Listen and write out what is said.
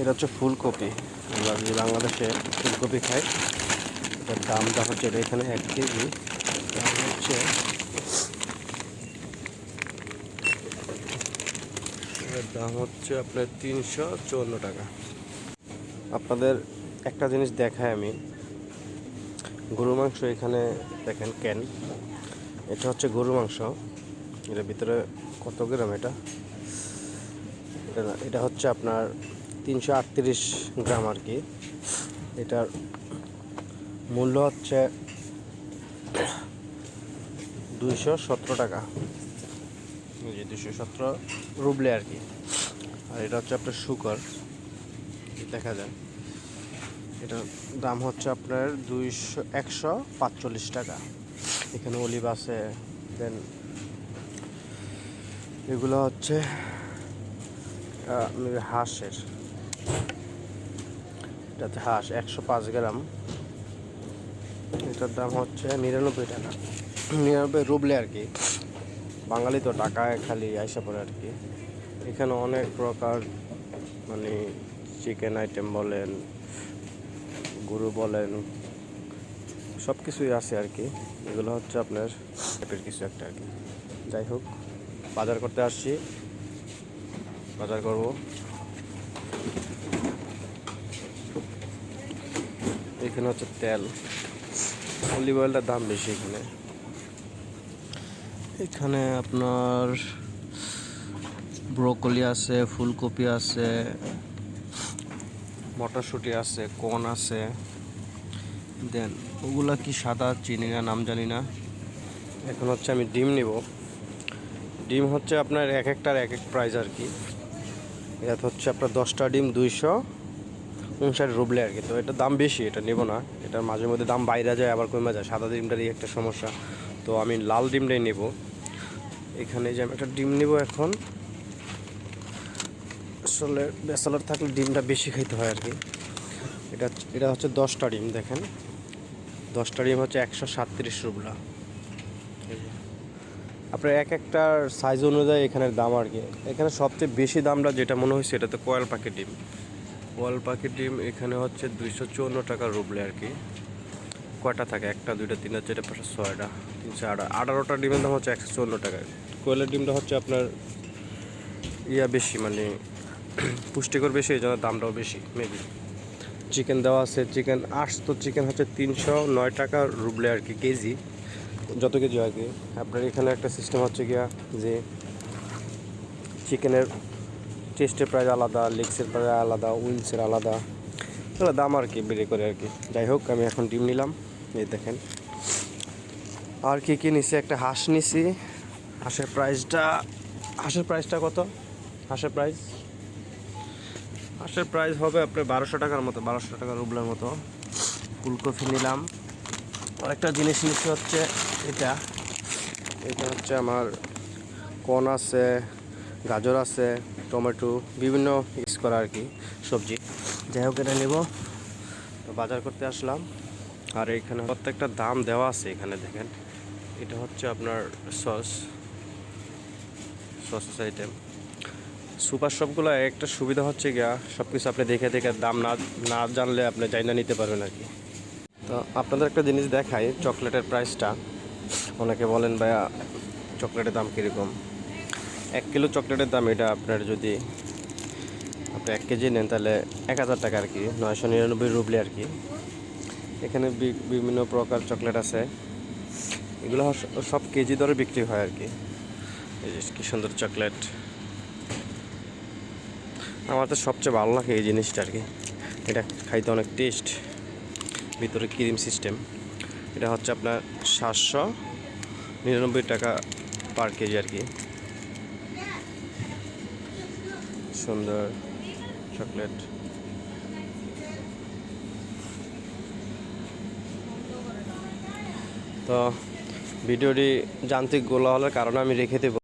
এটা হচ্ছে ফুলকপি। আমরা যে বাংলাদেশে ফুলকপি খাই, এটার দামটা হচ্ছে এটা এখানে এক কেজি। দাম হচ্ছে এটার দাম হচ্ছে আপনার তিনশো চুয়ান্ন টাকা। আপনাদের একটা জিনিস দেখায় আমি। গরু মাংস এখানে দেখেন ক্যান এটা হচ্ছে গরু মাংস। এটার ভিতরে কত গ্রাম এটা? এটা হচ্ছে আপনার তিনশো আটত্রিশ গ্রাম আর কি। এটার মূল্য হচ্ছে দুইশো সতেরো টাকা। যে দুশো সতেরো রুবলে আর কি। আর এটা হচ্ছে আপনার শুকর। দেখা যায় এটার দাম হচ্ছে আপনার দুইশো একশো পাঁচচল্লিশ টাকা। এখানে অলিভ আছে, দেন এগুলো হচ্ছে হাঁসের। এটাতে হাঁস একশো পাঁচ গ্রাম। এটার দাম হচ্ছে নিরানব্বই টাকা। নিরানব্বই রুবলে আর কি। বাঙালি তো টাকায় খালি আইসা পড়ে আর কি। এখানে অনেক প্রকার মানে চিকেন আইটেম বলেন, গরু বলেন সব কিছুই আছে আর কি। এগুলো হচ্ছে আপনার টাইপের কিছু একটা আর কি। যাই হোক, বাজার করতে আসছি। বাজার করব। এখানে হচ্ছে তেল। অলিভ অয়েলটার দাম বেশি এখানে। এখানে আপনার ব্রোকলি আছে, ফুলকপি আছে, মটরশুঁটি আছে কর্ন আছে। দেন, ওগুলা কি সাদা, চিনি না, নাম জানি না। এখন হচ্ছে আমি ডিম নিব। ডিম হচ্ছে আপনার এক একটার এক এক প্রাইস আর কি। এটা হচ্ছে আপনার দশটা ডিম দুইশো। উনষাট রুবলে আর কি। তো এটার দাম বেশি, এটা নেব না। এটার মাঝে মধ্যে দাম বাইরে যায়, আবার কমে যায়। সাদা ডিমটারই একটা সমস্যা। তো আমি লাল ডিমটাই নেব। এখানে যে আমি একটা ডিম নেব এখন। আসলে ব্যাচেলার থাকলে ডিমটা বেশি খাইতে হয় আর কি। এটা এটা হচ্ছে দশটা ডিম, দেখেন। দশটা ডিম হচ্ছে একশো সাতত্রিশ রুবলা। আপনার এক একটার সাইজ অনুযায়ী এখানের দাম আর কি। এখানে সবচেয়ে বেশি দামটা যেটা মনে হয়েছে, এটা তো কয়েল পাখি ডিম। কয়েল পাখি ডিম এখানে হচ্ছে দুইশো চুয়ান্ন টাকা রুবলে আর কি। কয়টা থাকে? একটা, দুইটা, তিনটা, চারটা, পাঁচটা, ছয়টা তিনশো আঠারো আঠারোটা ডিমের দাম হচ্ছে একশো চুয়ান্ন টাকা। কোয়েলের ডিমটা হচ্ছে আপনার ইয়া বেশি মানে পুষ্টিকর বেশি, এই জন্য দামটাও বেশি মেবি চিকেন দেওয়া আছে, চিকেন আটশো চিকেন হচ্ছে তিনশো নয় টাকা রুবলে আর কি, কেজি। যত কেজি আর কি। আপনার এখানে একটা সিস্টেম হচ্ছে গিয়া যে চিকেনের টেস্টের প্রাইস আলাদা লেগসের প্রাইস আলাদা উইলসের আলাদা, এগুলো দাম আর কি বেড়ে করে আর কি। যাই হোক, আমি এখন ডিম নিলাম, এই দেখেন। আর কি কি নিছি? একটা হাঁস নিছি। হাঁসের প্রাইসটা হাঁসের প্রাইসটা কত? হাঁসের প্রাইস? হাঁসের প্রাইস হবে আপনার বারোশো টাকার মতো, বারোশো টাকা রুবলের মতো। ফুলকপি নিলাম। আরেকটা জিনিস নিচ্ছি হচ্ছে এটা। এটা হচ্ছে আমার কন আছে, গাজর আছে। টমেটো বিভিন্ন ইউজ করা আর কি সবজি। যাই হোক, এটা নেব। তো বাজার করতে আসলাম। আর এখানে প্রত্যেকটা দাম দেওয়া আছে এখানে, দেখেন। এটা হচ্ছে আপনার সস সস আইটেম সুপার শপগুলো একটা সুবিধা হচ্ছে গিয়া সব কিছু আপনি দেখে দেখে দাম না না জানলে আপনি যাই না নিতে পারবেন আর কি। তো আপনাদের একটা জিনিস দেখাই, চকলেটের প্রাইসটা অনেকে বলেন, ভাইয়া, চকলেটের দাম কীরকম? এক কিলো চকলেটের দাম এটা আপনার যদি আপনি এক কেজি নেন তাহলে এক হাজার টাকা আর কি, নয়শো নিরানব্বই রুবলি আর কি। এখানে বিভিন্ন প্রকার চকলেট আছে। এগুলো সব কেজি দরে বিক্রি হয় আর কি। এই যে কী সুন্দর চকলেট। আমার তো সবচেয়ে ভালো লাগে এই জিনিসটা আর কি। এটা খাইতে অনেক টেস্ট। ভিতরে ক্রিম সিস্টেম। এটা হচ্ছে আপনার সাতশো নিরানব্বই টাকা পার কেজি আর কি। সুন্দর চকলেট। তো ভিডিওটি যান্ত্রিক গোলা হওয়ার কারণে আমি রেখে দেবো।